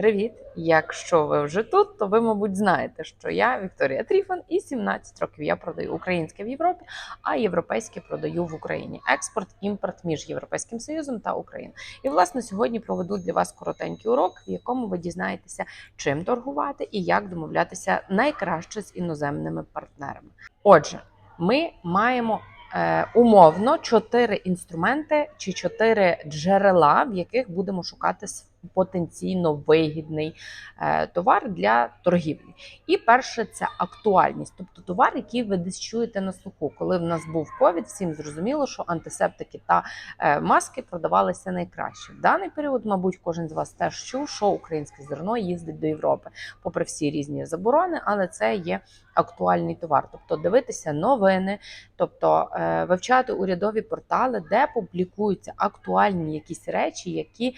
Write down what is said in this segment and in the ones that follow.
Привіт! Якщо ви вже тут, то ви, мабуть, знаєте, що я Вікторія Тріфан і 17 років я продаю українське в Європі, а європейське продаю в Україні. Експорт, імпорт між Європейським Союзом та Україною. І власне сьогодні проведу для вас коротенький урок, в якому ви дізнаєтеся, чим торгувати і як домовлятися найкраще з іноземними партнерами. Отже, ми маємо е, умовно чотири інструменти чи чотири джерела, в яких будемо шукати потенційно вигідний е, товар для торгівлі. І перше це актуальність, тобто товар, який ви десь чуєте на слуху. Коли в нас був ковід, всім зрозуміло, що антисептики та е, маски продавалися найкраще. В даний період, мабуть, кожен з вас теж чув, що українське зерно їздить до Європи, попри всі різні заборони, але це є актуальний товар. Тобто дивитися новини, тобто е, вивчати урядові портали, де публікуються актуальні якісь речі, які е,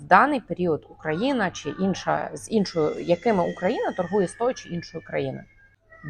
в даний період Україна чи інша з іншою, якими Україна торгує з тою чи іншою країною.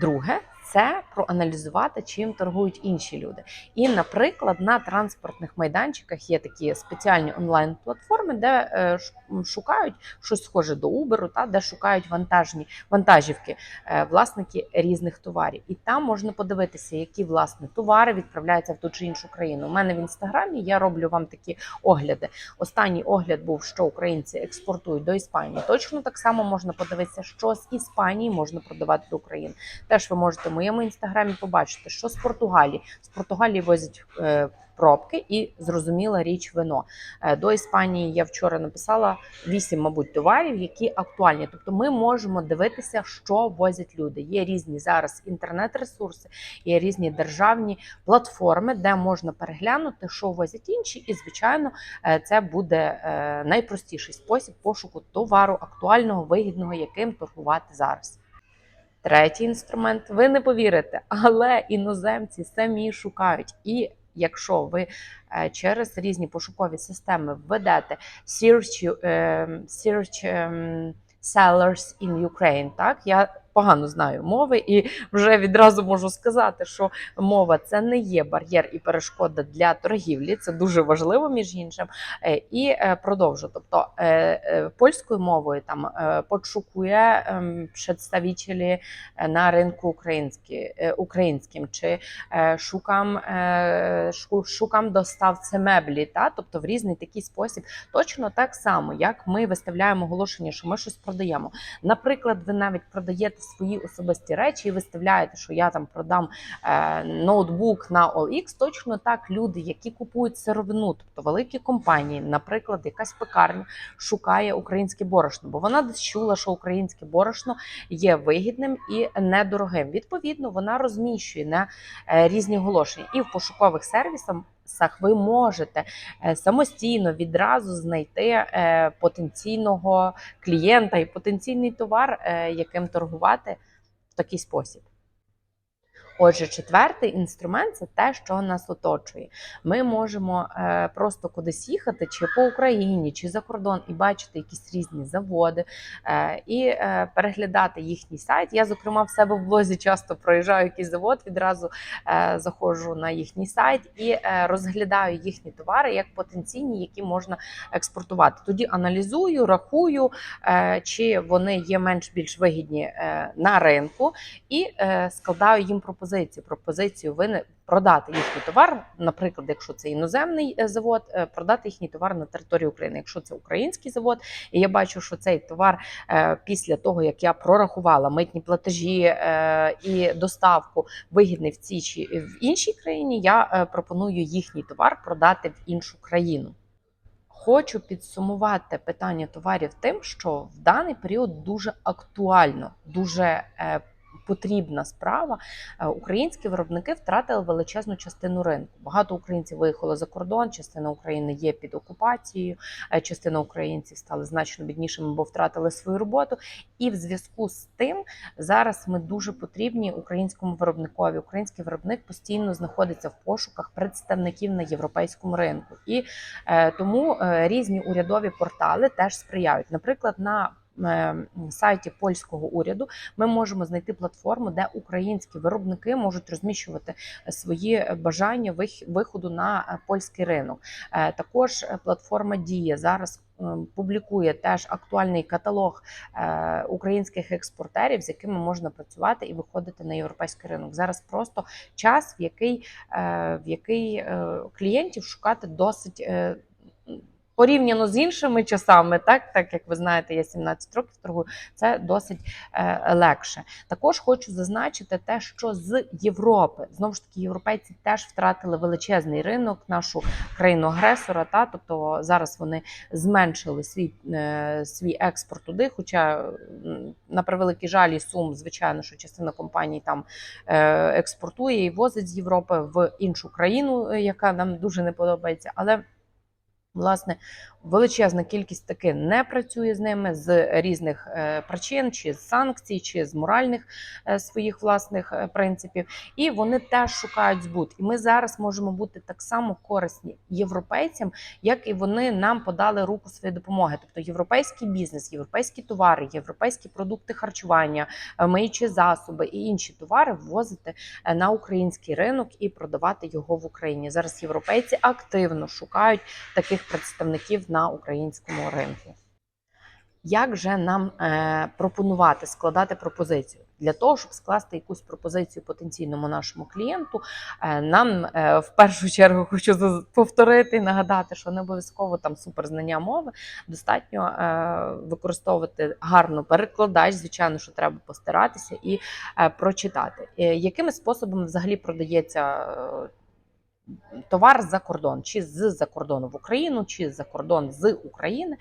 Друге це проаналізувати, чим торгують інші люди. І, наприклад, на транспортних майданчиках є такі спеціальні онлайн-платформи, де е, шукають щось схоже до Uber, та де шукають вантажні вантажівки, е, власники різних товарів. І там можна подивитися, які власне товари відправляються в ту чи іншу країну. У мене в інстаграмі я роблю вам такі огляди. Останній огляд був, що українці експортують до Іспанії. Точно так само можна подивитися, що з Іспанії можна продавати до України. Теж ви можете моєму інстаграмі побачити, що з Португалії з Португалії возять е, пробки і зрозуміла річ вино. Е, до Іспанії я вчора написала вісім, мабуть, товарів, які актуальні. Тобто, ми можемо дивитися, що возять люди. Є різні зараз інтернет-ресурси, є різні державні платформи, де можна переглянути, що возять інші, і звичайно, е, це буде найпростіший спосіб пошуку товару актуального, вигідного, яким торгувати зараз. Третій інструмент, ви не повірите, але іноземці самі шукають. І якщо ви е, через різні пошукові системи введете search, е, search е, sellers in Ukraine, так я погано знаю мови, і вже відразу можу сказати, що мова це не є бар'єр і перешкода для торгівлі. Це дуже важливо, між іншим. Е, І е, продовжу. Тобто е, польською мовою там подшукує ем, представителі на ринку українські, українським, чи шукам, шукам доставці меблі, та тобто в різний такий спосіб. Точно так само, як ми виставляємо оголошення, що ми щось продаємо. Наприклад, ви навіть продаєте свої особисті речі і виставляєте, що я там продам е, ноутбук на OLX, точно так люди, які купують сировину, тобто великі компанії, наприклад, якась пекарня шукає українське борошно, бо вона десь чула, що українське борошно є вигідним і недорогим. Відповідно, вона розміщує на е, різні оголошення, і в пошукових сервісах ви можете е, самостійно відразу знайти е, потенційного клієнта і потенційний товар, е, яким торгувати в такий спосіб. Отже, четвертий інструмент це те, що нас оточує. Ми можемо е, просто кудись їхати, чи по Україні, чи за кордон, і бачити якісь різні заводи е, і е, переглядати їхній сайт. Я, зокрема, в себе в блозі часто проїжджаю якийсь завод, відразу заходжу на їхній сайт і розглядаю їхні товари як потенційні, які можна експортувати. Тоді аналізую, рахую, чи вони є менш-більш вигідні е, на ринку, і складаю їм пропозицію. Пропозицію ви продати їхній товар, наприклад, якщо це іноземний е, завод, е, продати їхній товар на території України. Якщо це український завод, і я бачу, що цей товар е, після того як я прорахувала митні платежі і доставку вигідний в цій чи в іншій країні, я пропоную їхній товар продати в іншу країну. Хочу підсумувати питання товарів тим, що в даний період дуже актуально, дуже потрібна справа. Е, Українські виробники втратили величезну частину ринку. Багато українців виїхало за кордон, частина України є під окупацією, е, частина українців стали значно біднішими, бо втратили свою роботу. І в зв'язку з тим зараз ми дуже потрібні українському виробникові. Український виробник постійно знаходиться в пошуках представників на європейському ринку, і е, тому різні урядові портали теж сприяють. Наприклад, на сайті польського уряду ми можемо знайти платформу, де українські виробники можуть розміщувати свої бажання вих- виходу на е, польський ринок. Е, Також е, платформа Дія зараз. е, Публікує теж актуальний каталог е, українських експортерів, з якими можна працювати і виходити на європейський ринок. Зараз просто час, в який, е, в який е, клієнтів шукати досить. Порівняно з іншими часами, так так як ви знаєте, я 17 років торгую, це досить е, легше. Також хочу зазначити те, що з Європи знову ж таки європейці теж втратили величезний ринок, нашу країну агресора. Та тобто зараз вони зменшили свій, е, свій експорт туди. Хоча на превеликий жаль і сум, звичайно, що частина компаній там е, експортує і возить з Європи в іншу країну, е, яка нам дуже не подобається, але Власне, величезна кількість таки не працює з ними з різних е, причин, чи з санкцій, чи з моральних е, своїх власних е, принципів, і вони теж шукають збут. І ми зараз можемо бути так само корисні європейцям, як і вони нам подали руку своєї допомоги. Тобто європейський бізнес, європейські товари, європейські продукти харчування, миючі засоби і інші товари ввозити на український ринок і продавати його в Україні. Зараз європейці активно шукають таких представників на українському ринку. Як же нам е, пропонувати складати пропозицію для того, щоб скласти якусь пропозицію потенційному нашому клієнту? Е, нам е, в першу чергу хочу повторити і нагадати, що не обов'язково там суперзнання мови. Достатньо використовувати гарно перекладач. Звичайно, що треба постаратися і прочитати. Якими способами взагалі продається? Е, Товар за кордон, чи з-за кордону в Україну, чи за кордон з України,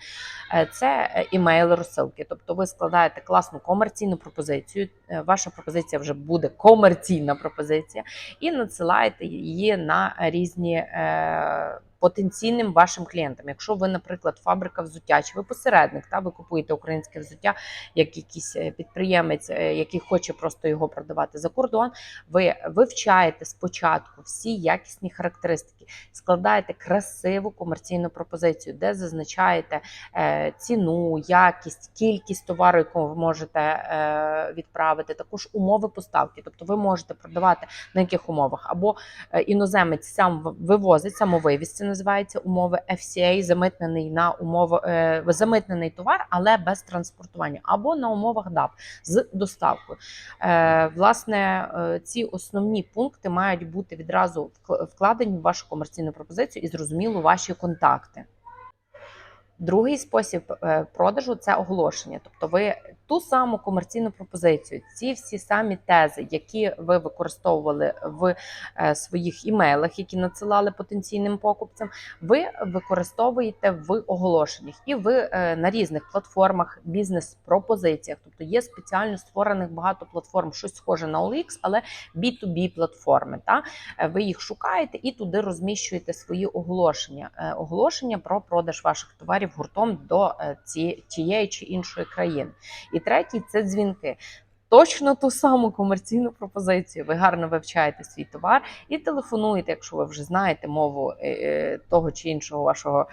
Е, це імейл розсилки. Тобто ви складаєте класну комерційну пропозицію. е, Ваша пропозиція вже буде комерційна пропозиція, і надсилаєте її на різні е, потенційним вашим клієнтам. Якщо ви, наприклад, фабрика взуття, чи ви посередник, та ви купуєте українське взуття, як якийсь е, підприємець, е, який хоче просто його продавати за кордон, ви вивчаєте спочатку всі якісні характеристики, складаєте красиву комерційну пропозицію, де зазначаєте е, ціну, якість, кількість товару, яку ви можете відправити, також умови поставки. Тобто ви можете продавати на яких умовах, або іноземець сам вивозить самовивіз, називається умови FCA, замитнений на умови е, замитнений товар, але без транспортування, або на умовах ДАП з доставкою. Е, Власне, е, ці основні пункти мають бути відразу вкладені в вашу комерційну пропозицію і зрозуміло ваші контакти. Другий спосіб е, продажу це оголошення. Тобто, ви ту саму комерційну пропозицію, ці всі самі тези, які ви використовували в е, своїх імейлах, які надсилали потенційним покупцям, ви використовуєте в оголошеннях і ви е, на різних платформах, бізнес-пропозиціях. Тобто є спеціально створених багато платформ, щось схоже на OLX, але B2B платформи. Та Е, ви їх шукаєте і туди розміщуєте свої оголошення. Оголошення про продаж ваших товарів гуртом до ці- тієї чи іншої країни. І третій це дзвінки. Точно ту саму комерційну пропозицію. Ви гарно вивчаєте свій товар і телефонуєте, якщо ви вже знаєте мову е, е, того чи іншого вашого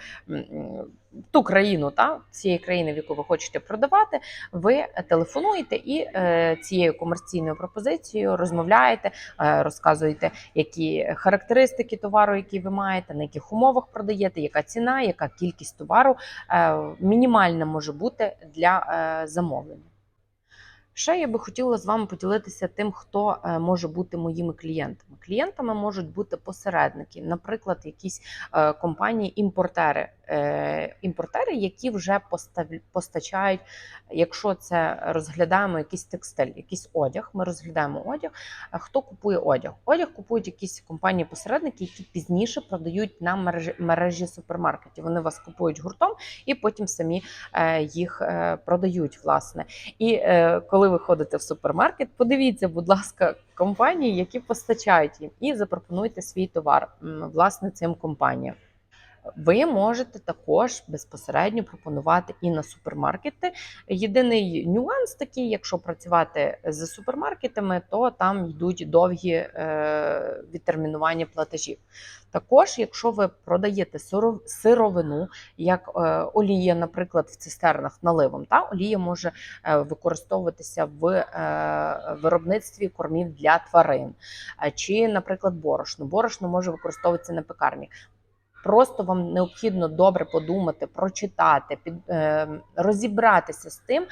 ту країну, та цієї країни, в яку ви хочете продавати. Ви телефонуєте і е, цією комерційною пропозицією розмовляєте, розказуєте, які характеристики товару, який ви маєте, на яких умовах продаєте, яка ціна, яка кількість товару мінімальна може бути для замовлення. Ще я би хотіла з вами поділитися тим, хто е, може бути моїми клієнтами. Клієнтами можуть бути посередники, наприклад, якісь е, компанії-імпортери, імпортери, які вже постачають, якщо це розглядаємо якийсь текстиль, якийсь одяг. Ми розглядаємо одяг. Е, Хто купує одяг? Одяг купують якісь компанії-посередники, які пізніше продають на мережі, мережі супермаркетів. Вони вас купують гуртом і потім самі е, їх е, продають. Власне, і е, коли ви ходите в супермаркет, подивіться, будь ласка, компанії, які постачають їм, і запропонуйте свій товар власне цим компаніям. Ви можете також безпосередньо пропонувати і на супермаркети. Єдиний нюанс такий, якщо працювати з супермаркетами, то там йдуть довгі е, відтермінування платежів. Також, якщо ви продаєте сиров- сировину, як е, олія, наприклад, в цистернах наливом, та олія може е, використовуватися в виробництві кормів для тварин, чи, наприклад, борошно. Борошно може використовуватися на пекарні. Просто вам необхідно добре подумати, прочитати, під, е, розібратися з тим,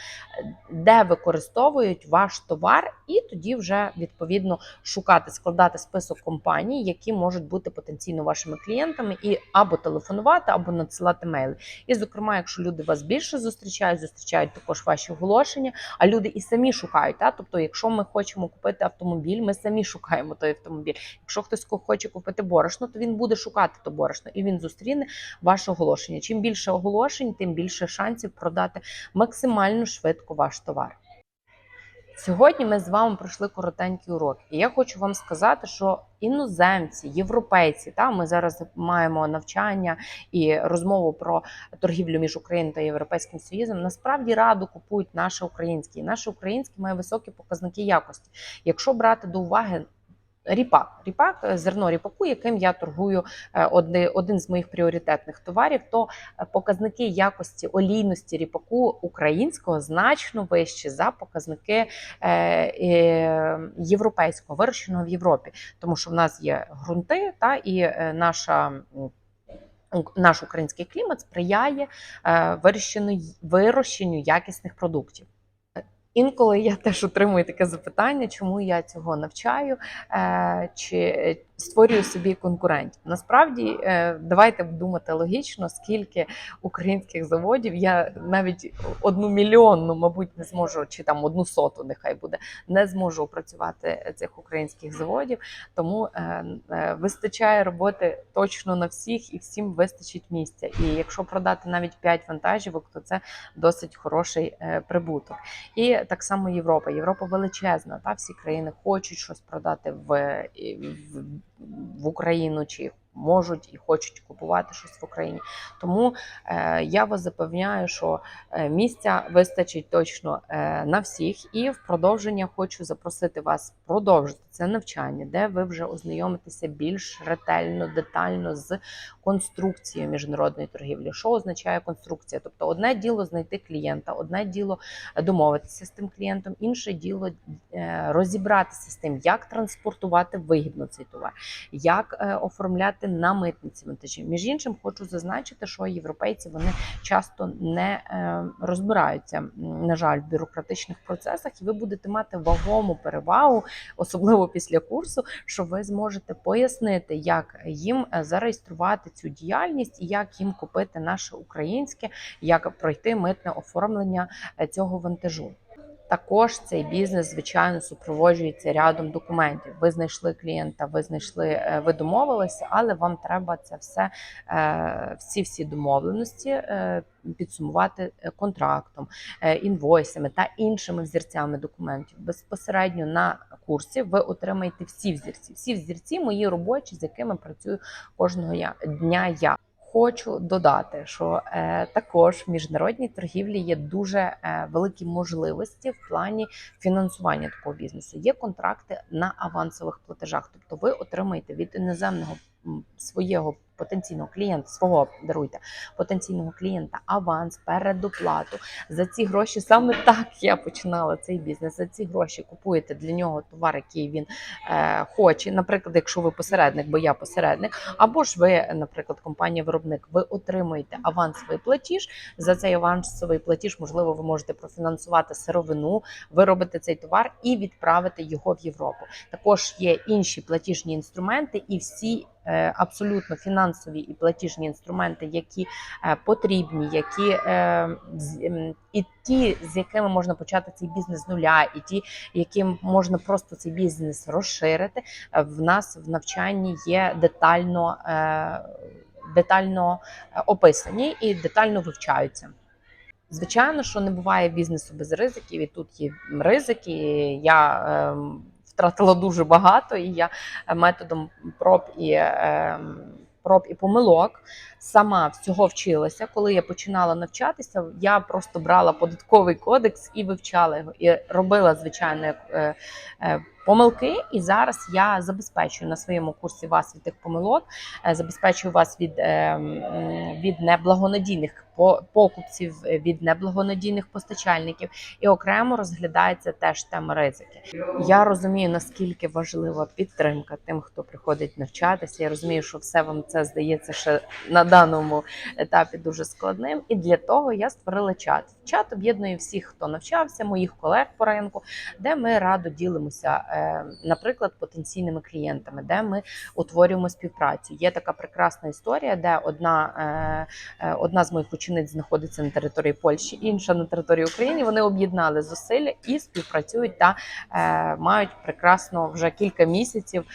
де використовують ваш товар, і тоді вже відповідно шукати, складати список компаній, які можуть бути потенційно вашими клієнтами, і або телефонувати, або надсилати мейли. І, зокрема, якщо люди вас більше зустрічають, зустрічають також ваші оголошення, а люди і самі шукають. Та? Тобто, якщо ми хочемо купити автомобіль, ми самі шукаємо той автомобіль. Якщо хтось хоче купити борошно, то він буде шукати то борошно, і він зустріне ваше оголошення. Чим більше оголошень, тим більше шансів продати максимально швидко ваш товар. Сьогодні ми з вами пройшли коротенький урок, і я хочу вам сказати, що іноземці, європейці, та ми зараз маємо навчання і розмову про торгівлю між Україною та Європейським Союзом. Насправді радо купують наше українське, і наше українське має високі показники якості. Якщо брати до уваги. Ріпак, ріпак, зерно ріпаку, яким я торгую е, один, один з моїх пріоритетних товарів, то е, показники якості олійності ріпаку українського значно вищі за показники е, європейського, вирощеного в Європі, тому що в нас є ґрунти, та і наша. Наш український клімат сприяє вирощенню якісних продуктів. Інколи я теж отримую таке запитання, чому я цього навчаю, е, чи створюю собі конкурентів. Насправді, е, давайте думати логічно, скільки українських заводів я навіть одну мільйонну, мабуть, не зможу, чи там одну соту, нехай буде, не зможу опрацювати цих українських заводів. Тому е, е, вистачає роботи точно на всіх, і всім вистачить місця. І якщо продати навіть 5 вантажівок, то це досить хороший прибуток. І так само Європа. Європа величезна. Та всі країни хочуть щось продати в, в, в Україну чи можуть і хочуть купувати щось в Україні. Тому е, я вас запевняю, що е, місця вистачить точно е, на всіх. І в продовження хочу запросити вас продовжити це навчання, де ви вже ознайомитеся більш ретельно, детально з конструкцією міжнародної торгівлі. Що означає конструкція? Тобто, одне діло знайти клієнта, одне діло домовитися з тим клієнтом, інше діло е, розібратися з тим, як транспортувати вигідно цей товар, як е, оформляти на митниці вантажі. Між іншим, хочу зазначити, що європейці вони часто не е, розбираються, на жаль, в бюрократичних процесах, і ви будете мати вагому перевагу, особливо після курсу, що ви зможете пояснити, як їм е, зареєструвати цю діяльність і як їм купити наше українське, як пройти митне оформлення е, цього вантажу. Також цей бізнес, звичайно, супроводжується рядом документів. Ви знайшли клієнта, ви знайшли, е, ви домовилися, але вам треба це все, е, всі всі домовленості е, підсумувати контрактом, інвойсами та іншими взірцями документів. Безпосередньо на курсі ви отримаєте всі взірці. Всі взірці мої робочі, з якими працюю кожного дня я. Хочу додати, що е, також в міжнародній торгівлі є дуже е, великі можливості в плані фінансування такого бізнесу. Є контракти на авансових платежах, тобто ви отримаєте від іноземного м, свого потенційного клієнта, свого даруйте потенційного клієнта аванс, передоплату за ці гроші. Саме так я починала цей бізнес. За ці гроші купуєте для нього товар, який він е, хоче. Наприклад, якщо ви посередник, бо я посередник, або ж ви, наприклад, компанія-виробник, ви отримуєте авансовий платіж. За цей авансовий платіж, можливо, ви можете профінансувати сировину, виробити цей товар і відправити його в Європу. Також є інші платіжні інструменти, і всі е, абсолютно фінансові і платіжні інструменти, які е, потрібні, які е, з- м, і ті, з якими можна почати цей бізнес з нуля, і ті, яким можна просто цей бізнес розширити. е, В нас в навчанні є детально. е, Детально е, описані і детально вивчаються. Звичайно, що не буває бізнесу без ризиків, і тут є ризики. Я ем, втратила дуже багато, і я е, методом проб і ем, проб і помилок. Сама всього вчилася. Коли я починала навчатися, я просто брала податковий кодекс і вивчала його, і робила звичайно е, е, помилки. І зараз я забезпечую на своєму курсі вас від тих помилок, е, забезпечую вас від, від неблагонадійних покупців, від неблагонадійних постачальників, і окремо розглядається теж тема ризики. Я розумію, наскільки важлива підтримка тим, хто приходить навчатися. Я розумію, що все вам це здається ще на даному етапі дуже складним. І для того я створила чат. Чат об'єднує всіх, хто навчався, моїх колег по ринку, де ми радо ділимося, е, наприклад, потенційними клієнтами, де ми утворюємо співпрацю. Є така прекрасна історія, де одна, е, е, одна з моїх учениць знаходиться на території Польщі, інша на території України. Вони об'єднали зусилля і співпрацюють та мають прекрасно вже кілька місяців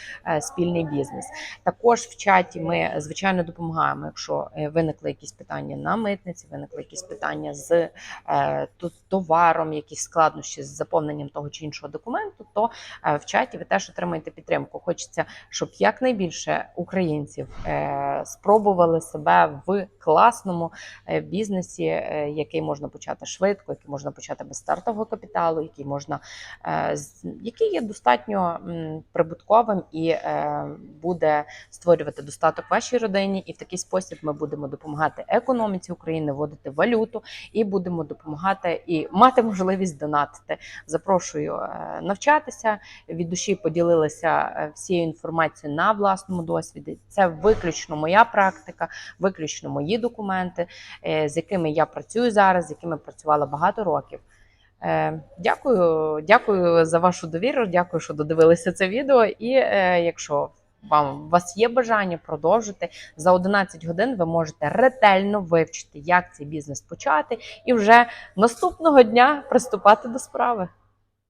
спільний бізнес. Також в чаті ми звичайно допомагаємо, якщо е, виникли якісь питання на митниці, виникли якісь питання з е, товаром, якісь складнощі з заповненням того чи іншого документу, то е, в чаті ви теж отримаєте підтримку. Хочеться, щоб якнайбільше українців спробували себе в класному бізнесі, який можна почати швидко, який можна почати без стартового капіталу, який можна який є достатньо прибутковим і буде створювати достаток вашій родині. І в такий спосіб ми будемо допомагати економіці України, вводити валюту і будемо допомагати і мати можливість донатити. Запрошую е, навчатися від душі. Поділилася е, всією інформацією на власному досвіді. Це виключно моя практика, виключно мої документи, е, з якими я працюю зараз, з якими працювала багато років. Дякую, дякую за вашу довіру. Дякую, що додивилися це відео. І якщо вам у вас є бажання продовжити за 11 годин, ви можете ретельно вивчити, як цей бізнес почати, і вже наступного дня приступати до справи.